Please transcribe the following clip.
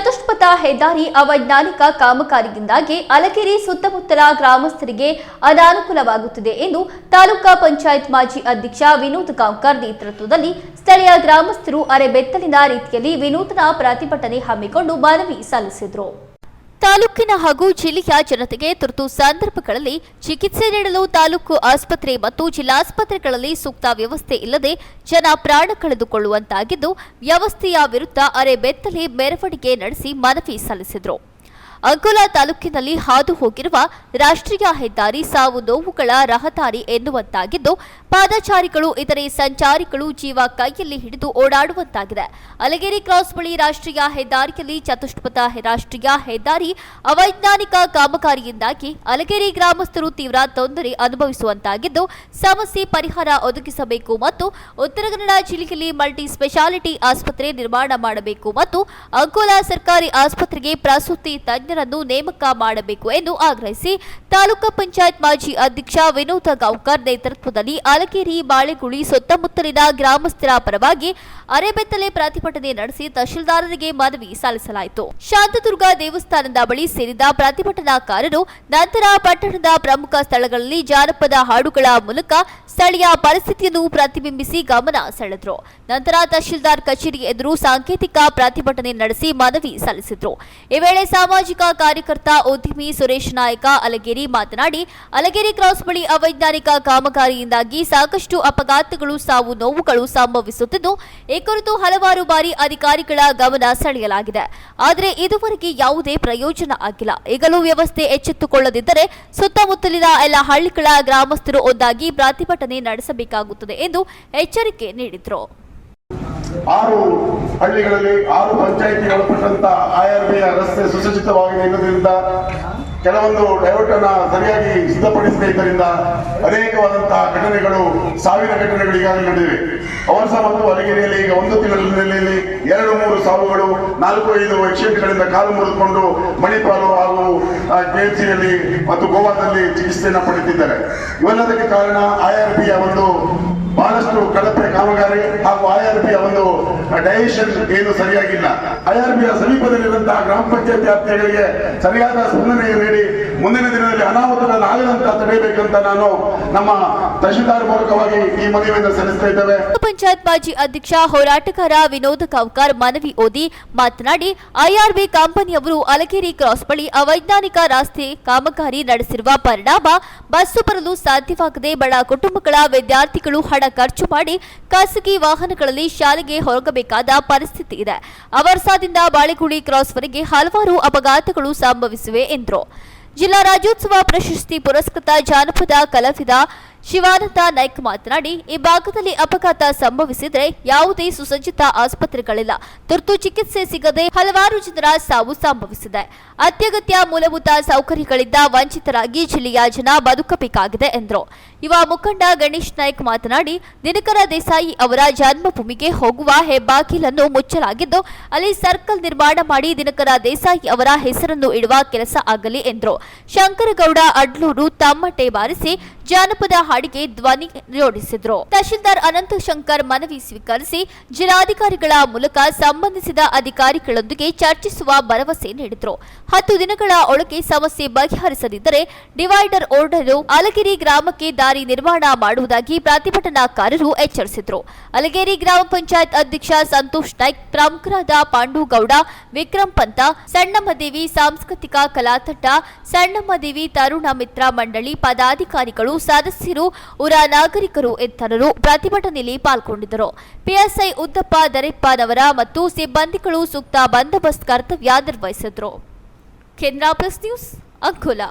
ಚತುಷ್ಪಥ ಹೆದ್ದಾರಿ ಅವೈಜ್ಞಾನಿಕ ಕಾಮಗಾರಿಯಿಂದಾಗಿ ಅಲಕೆರೆ ಸುತ್ತಮುತ್ತಲ ಗ್ರಾಮಸ್ಥರಿಗೆ ಅನಾನುಕೂಲವಾಗುತ್ತಿದೆ ಎಂದು ತಾಲೂಕಾ ಪಂಚಾಯತ್ ಮಾಜಿ ಅಧ್ಯಕ್ಷ ವಿನೋದ್ ಗಾಂವ್ಕರ್ ನೇತೃತ್ವದಲ್ಲಿ ಸ್ಥಳೀಯ ಗ್ರಾಮಸ್ಥರು ಅರೆಬೆತ್ತಲಿನ ರೀತಿಯಲ್ಲಿ ವಿನೂತನ ಪ್ರತಿಭಟನೆ ಹಮ್ಮಿಕೊಂಡು ಮನವಿ ಸಲ್ಲಿಸಿದರು. ತಾಲೂಕಿನ ಹಾಗೂ ಜಿಲ್ಲೆಯ ಜನತೆಗೆ ತುರ್ತು ಸಂದರ್ಭಗಳಲ್ಲಿ ಚಿಕಿತ್ಸೆ ನೀಡಲು ತಾಲೂಕು ಆಸ್ಪತ್ರೆ ಮತ್ತು ಜಿಲ್ಲಾಸ್ಪತ್ರೆಗಳಲ್ಲಿ ಸೂಕ್ತ ವ್ಯವಸ್ಥೆ ಇಲ್ಲದೆ ಜನ ಪ್ರಾಣ ಕಳೆದುಕೊಳ್ಳುವಂತಾಗಿದ್ದು ವ್ಯವಸ್ಥೆಯ ವಿರುದ್ಧ ಅರೆ ಬೆತ್ತಲೆ ಮೆರವಣಿಗೆ ನಡೆಸಿ ಮನವಿ ಸಲ್ಲಿಸಿದರು. ಅಂಕೋಲಾ ತಾಲೂಕಿನಲ್ಲಿ ಹಾದು ಹೋಗಿರುವ ರಾಷ್ಟ್ರೀಯ ಹೆದ್ದಾರಿ ಸಾವು ನೋವುಗಳ ರಹದಾರಿ ಎನ್ನುವಂತಾಗಿದ್ದು, ಪಾದಚಾರಿಗಳು, ಇತರೆ ಸಂಚಾರಿಗಳು ಜೀವ ಕೈಯಲ್ಲಿ ಹಿಡಿದು ಓಡಾಡುವಂತಾಗಿದೆ. ಅಲಗೇರಿ ಕ್ರಾಸ್ ಬಳಿ ರಾಷ್ಟ್ರೀಯ ಹೆದ್ದಾರಿಯಲ್ಲಿ ಚತುಷ್ಪಥ ರಾಷ್ಟ್ರೀಯ ಹೆದ್ದಾರಿ ಅವೈಜ್ಞಾನಿಕ ಕಾಮಗಾರಿಯಿಂದಾಗಿ ಅಲಗೇರಿ ಗ್ರಾಮಸ್ಥರು ತೀವ್ರ ತೊಂದರೆ ಅನುಭವಿಸುವಂತಾಗಿದ್ದು, ಸಮಸ್ಯೆ ಪರಿಹಾರ ಒದಗಿಸಬೇಕು ಮತ್ತು ಉತ್ತರ ಕನ್ನಡ ಜಿಲ್ಲೆಯಲ್ಲಿ ಮಲ್ಟಿ ಸ್ಪೆಷಾಲಿಟಿ ಆಸ್ಪತ್ರೆ ನಿರ್ಮಾಣ ಮಾಡಬೇಕು ಮತ್ತು ಅಂಕೋಲಾ ಸರ್ಕಾರಿ ಆಸ್ಪತ್ರೆಗೆ ಪ್ರಸೂತಿ ತಜ್ಞರನ್ನು ನೇಮಕ ಮಾಡಬೇಕು ಎಂದು ಆಗ್ರಹಿಸಿ ತಾಲೂಕು ಪಂಚಾಯತ್ ಮಾಜಿ ಅಧ್ಯಕ್ಷ ವಿನೋದ ಗಾಂವ್ಕರ್ ನೇತೃತ್ವದಲ್ಲಿ ಅಲಕೇರಿ ಬಾಳೆಗುಳಿ ಸುತ್ತಮುತ್ತಲಿನ ಗ್ರಾಮಸ್ಥರ ಪರವಾಗಿ ಅರೆಬೆತ್ತಲೆ ಪ್ರತಿಭಟನೆ ನಡೆಸಿ ತಹಶೀಲ್ದಾರರಿಗೆ ಮನವಿ ಸಲ್ಲಿಸಲಾಯಿತು. ಶಾಂತದುರ್ಗ ದೇವಸ್ಥಾನದ ಬಳಿ ಸೇರಿದ ಪ್ರತಿಭಟನಾಕಾರರು ನಂತರ ಪಟ್ಟಣದ ಪ್ರಮುಖ ಸ್ಥಳಗಳಲ್ಲಿ ಜಾನಪದ ಹಾಡುಗಳ ಮೂಲಕ ಸ್ಥಳೀಯ ಪರಿಸ್ಥಿತಿಯನ್ನು ಪ್ರತಿಬಿಂಬಿಸಿ ಗಮನ ಸೆಳೆದರು. ನಂತರ ತಹಶೀಲ್ದಾರ್ ಕಚೇರಿ ಎದುರು ಸಾಂಕೇತಿಕ ಪ್ರತಿಭಟನೆ ನಡೆಸಿ ಮನವಿ ಸಲ್ಲಿಸಿದರು. ಈ ವೇಳೆ ಸಾಮಾಜಿಕ ಕಾರ್ಯಕರ್ತ ಉದ್ಯಮಿ ಸುರೇಶ್ ನಾಯಕ ಅಲಗೇರಿ ಮಾತನಾಡಿ, ಅಲಗೇರಿ ಕ್ರಾಸ್ ಬಳಿ ಅವೈಜ್ಞಾನಿಕ ಕಾಮಗಾರಿಯಿಂದಾಗಿ ಸಾಕಷ್ಟು ಅಪಘಾತಗಳು ಸಾವು ನೋವುಗಳು ಸಂಭವಿಸುತ್ತಿದ್ದು, ಈ ಕುರಿತು ಹಲವಾರು ಬಾರಿ ಅಧಿಕಾರಿಗಳ ಗಮನ ಸೆಳೆಯಲಾಗಿದೆ. ಆದರೆ ಇದುವರೆಗೆ ಯಾವುದೇ ಪ್ರಯೋಜನ ಆಗಿಲ್ಲ. ಈಗಲೂ ವ್ಯವಸ್ಥೆ ಎಚ್ಚೆತ್ತುಕೊಳ್ಳದಿದ್ದರೆ ಸುತ್ತಮುತ್ತಲಿನ ಎಲ್ಲ ಹಳ್ಳಿಗಳ ಗ್ರಾಮಸ್ಥರು ಒಂದಾಗಿ ಪ್ರತಿಭಟನೆ ನಡೆಸಬೇಕಾಗುತ್ತದೆ ಎಂದು ಎಚ್ಚರಿಕೆ ನೀಡಿದರು. ಆರು ಹಳ್ಳಿಗಳಲ್ಲಿ ಆರು ಪಂಚಾಯಿತಿ ಒಳಪಟ್ಟಂತ ಆಯರ್ಬಿಯ ರಸ್ತೆ ಸುಸಜ್ಜಿತವಾಗಿದೆ ಇಲ್ಲದ್ರಿಂದ ಕೆಲವೊಂದು ಡೈವರ್ಟ್ ಅನ್ನ ಸರಿಯಾಗಿ ಸಿದ್ಧಪಡಿಸದೇ ಇದ್ದರಿಂದ ಅನೇಕವಾದಂತಹ ಘಟನೆಗಳು ಸಾವಿರ ಘಟನೆಗಳು ಈಗಾಗಲೇ ನಡೆದಿವೆ. ಅವರ್ಸ ಮತ್ತು ಅಲಗಿರಿಯಲ್ಲಿ ಈಗ ಒಂದು ತಿಂಗಳಲ್ಲಿ ಎರಡು, ಮೂರು ಸಾವುಗಳು, ನಾಲ್ಕು, ಐದು ಎಕ್ಸಿಡೆಂಟ್ಗಳಿಂದ ಕಾಲು ಮುರಿದುಕೊಂಡು ಮಣಿಪಾಲು ಹಾಗೂ ಕೆಎಫ್ಸಿಯಲ್ಲಿ ಮತ್ತು ಗೋವಾದಲ್ಲಿ ಚಿಕಿತ್ಸೆಯನ್ನು ಪಡೆಯುತ್ತಿದ್ದಾರೆ. ಇವೆಲ್ಲದಕ್ಕೆ ಕಾರಣ ಐಆರ್ಬಿಯ ಒಂದು ಬಹಳಷ್ಟು ಕಳಪೆ ಕಾಮಗಾರಿ ಹಾಗೂ ಐಆರ್ಬಿಯ ಒಂದು ಡೈಜೆಷನ್ ಏನು ಸರಿಯಾಗಿಲ್ಲ. ಐಆರ್ಬಿಯ ಸಮೀಪದಲ್ಲಿರುವಂತಹ ಗ್ರಾಮ ಪಂಚಾಯತ್ ವ್ಯಾಪ್ತಿಗಳಿಗೆ ಸರಿಯಾದ ಸ್ಪಂದನೆ ನೀಡಿ ಮುಂದಿನ ದಿನದಲ್ಲಿ ಅನಾಹುತಗಳನ್ನು ಆಗದಂತ ತಡೆಯಬೇಕಂತ ನಾನು ನಮ್ಮ ತಹಶೀಲ್ದಾರ್ ಮೂಲಕವಾಗಿ ಈ ಮನವಿಯನ್ನು ಸಲ್ಲಿಸ್ತಾ ಇದ್ದೇವೆ. ಪಂಚಾಯತ್ ಮಾಜಿ ಅಧ್ಯಕ್ಷ ಹೋರಾಟಗಾರ ವಿನೋದ್ ಕಾವ್ಕರ್ ಮನವಿ ಓದಿ ಮಾತನಾಡಿ ಐಆರ್ಬಿ ಕಂಪನಿಯವರು ಅಲಗೇರಿ ಕ್ರಾಸ್ ಬಳಿ ಅವೈಜ್ಞಾನಿಕ ರಸ್ತೆ ಕಾಮಗಾರಿ ನಡೆಸಿರುವ ಪರಿಣಾಮ ಬಸ್ಸು ಬರಲು ಸಾಧ್ಯವಾಗದೆ ಬಡ ಕುಟುಂಬಗಳ ವಿದ್ಯಾರ್ಥಿಗಳು ಖರ್ಚು ಮಾಡಿ ಖಾಸಗಿ ವಾಹನಗಳಲ್ಲಿ ಶಾಲೆಗೆ ಹೊರಗಬೇಕಾದ ಪರಿಸ್ಥಿತಿ ಇದೆ. ಅವರ್ಸಾದಿಂದ ಬಾಳೆಗುಳಿ ಕ್ರಾಸ್ವರೆಗೆ ಹಲವಾರು ಅಪಘಾತಗಳು ಸಂಭವಿಸಿವೆ ಎಂದರು. ಜಿಲ್ಲಾ ರಾಜ್ಯೋತ್ಸವ ಪ್ರಶಸ್ತಿ ಪುರಸ್ಕೃತ ಜಾನಪದ ಕಲಾವಿದ ಶಿವಾನಂದ ನಾಯ್ಕ್ ಮಾತನಾಡಿ, ಈ ಭಾಗದಲ್ಲಿ ಅಪಘಾತ ಸಂಭವಿಸಿದರೆ ಯಾವುದೇ ಸುಸಜ್ಜಿತ ಆಸ್ಪತ್ರೆಗಳಿಲ್ಲ. ತುರ್ತು ಚಿಕಿತ್ಸೆ ಸಿಗದೆ ಹಲವಾರು ಜನರ ಸಾವು ಸಂಭವಿಸಿದೆ. ಅತ್ಯಗತ್ಯ ಮೂಲಭೂತ ಸೌಕರ್ಯಗಳಿಂದ ವಂಚಿತರಾಗಿ ಜಿಲ್ಲೆಯ ಜನ ಬದುಕಬೇಕಾಗಿದೆ ಎಂದರು. ಯುವ ಮುಖಂಡ ಗಣೇಶ್ ನಾಯ್ಕ್ ಮಾತನಾಡಿ, ದಿನಕರ ದೇಸಾಯಿ ಅವರ ಜನ್ಮಭೂಮಿಗೆ ಹೋಗುವ ಹೆಬ್ಬಾಗಿಲನ್ನು ಮುಚ್ಚಲಾಗಿದ್ದು, ಅಲ್ಲಿ ಸರ್ಕಲ್ ನಿರ್ಮಾಣ ಮಾಡಿ ದಿನಕರ ದೇಸಾಯಿ ಅವರ ಹೆಸರನ್ನು ಇಡುವ ಕೆಲಸ ಆಗಲಿ ಎಂದರು. ಶಂಕರಗೌಡ ಅಡ್ಲೂರು ತಮ್ಮಟೆ ಬಾರಿಸಿ ಜಾನಪದ ಹಾಡಿಗೆ ಧ್ವನಿ ಜೋಡಿಸಿದ್ರು. ತಹಶೀಲ್ದಾರ್ ಅನಂತ ಶಂಕರ್ ಮನವಿ ಸ್ವೀಕರಿಸಿ ಜಿಲ್ಲಾಧಿಕಾರಿಗಳ ಮೂಲಕ ಸಂಬಂಧಿಸಿದ ಅಧಿಕಾರಿಗಳೊಂದಿಗೆ ಚರ್ಚಿಸುವ ಭರವಸೆ ನೀಡಿದ್ರು. ಹತ್ತು ದಿನಗಳ ಒಳಗೆ ಸಮಸ್ಯೆ ಬಗೆಹರಿಸದಿದ್ದರೆ ಡಿವೈಡರ್ ಓಡಲು ಅಲಗಿರಿ ಗ್ರಾಮಕ್ಕೆ ದಾರಿ ನಿರ್ಮಾಣ ಮಾಡುವುದಾಗಿ ಪ್ರತಿಭಟನಾಕಾರರು ಎಚ್ಚರಿಸಿದ್ರು. ಅಲಗೇರಿ ಗ್ರಾಮ ಪಂಚಾಯತ್ ಅಧ್ಯಕ್ಷ ಸಂತೋಷ್ ನಾಯ್ಕ್, ಪ್ರಮುಖರಾದ ಪಾಂಡುಗೌಡ, ವಿಕ್ರಮ್ ಪಂತ, ಸಣ್ಣಮ್ಮದೇವಿ ಸಾಂಸ್ಕೃತಿಕ ಕಲಾತಂಡ, ಸಣ್ಣಮ್ಮದೇವಿ ತರುಣ ಮಿತ್ರ ಮಂಡಳಿ ಪದಾಧಿಕಾರಿಗಳು ಸದಸ್ಯರು ಊರ ನಾಗರಿಕರು ಇತರರು ಪ್ರತಿಭಟನೆಯಲ್ಲಿ ಪಾಲ್ಗೊಂಡಿದ್ದರು. ಪಿಎಸ್ಐ ಉದ್ದಪ್ಪ ದರೆಪ್ಪನವರ ಮತ್ತು ಸಿಬ್ಬಂದಿಗಳು ಸೂಕ್ತ ಬಂದೋಬಸ್ತ್ ಕರ್ತವ್ಯ ನಿರ್ವಹಿಸಿದರು. ಕೇಂದ್ರ ಪ್ಲಸ್ ನ್ಯೂಸ್ ಅಂಕೋಲಾ.